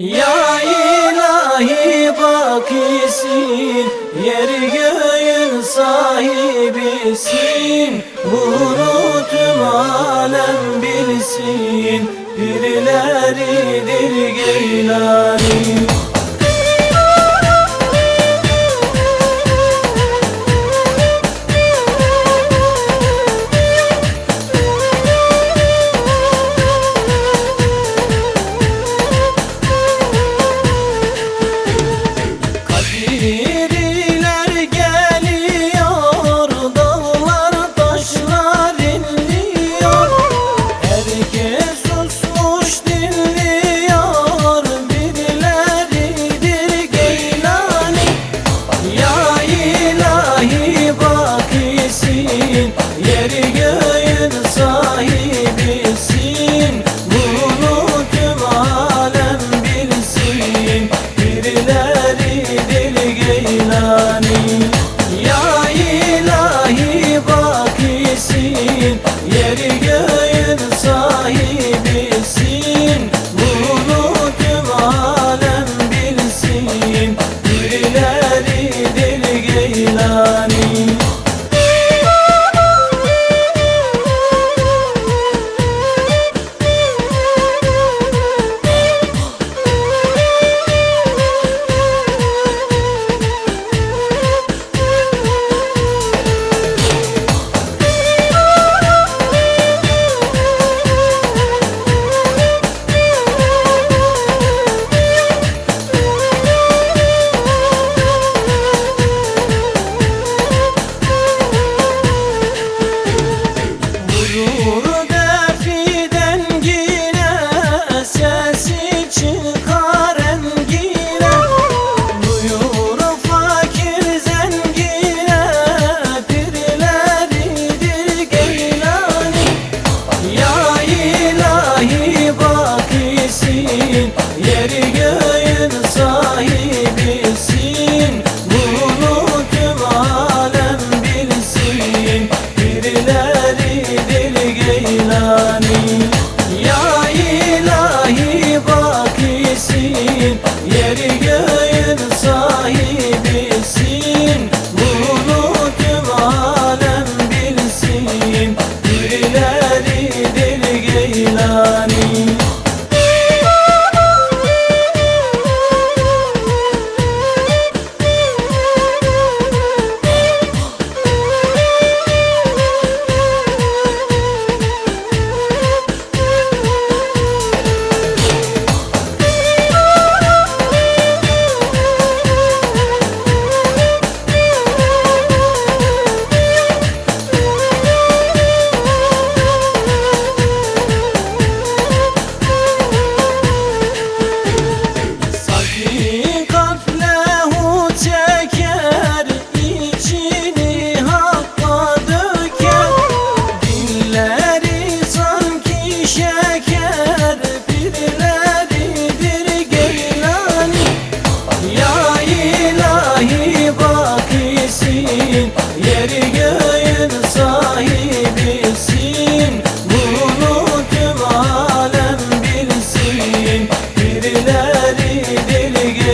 Ya ilahi bakisin, yeri göğün sahibisin. Bunu tüm alem bilsin, birileri Geylani sensin Yeri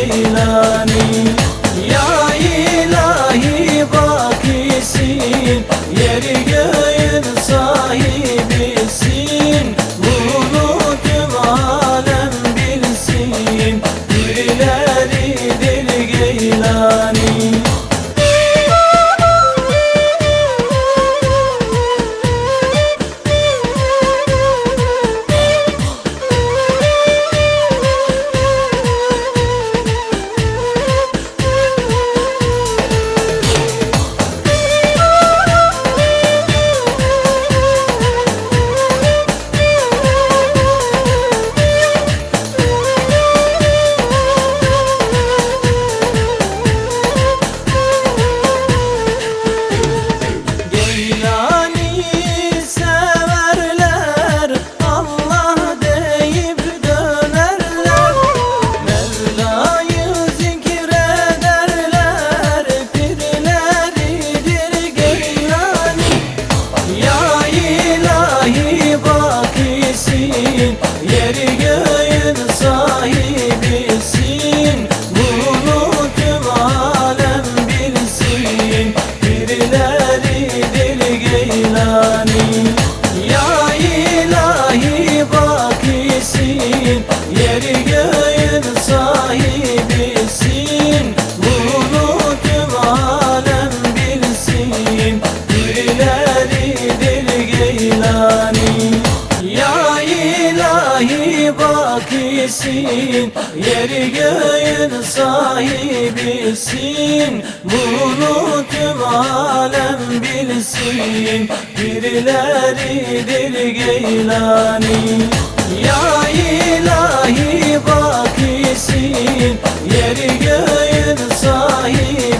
ليلاني Malikisin Yeri göğün sahibisin. Bunu tüm alem bilsin Birileridir Geylani. Ya ilahi bakisin Yeri göğün sahibisin.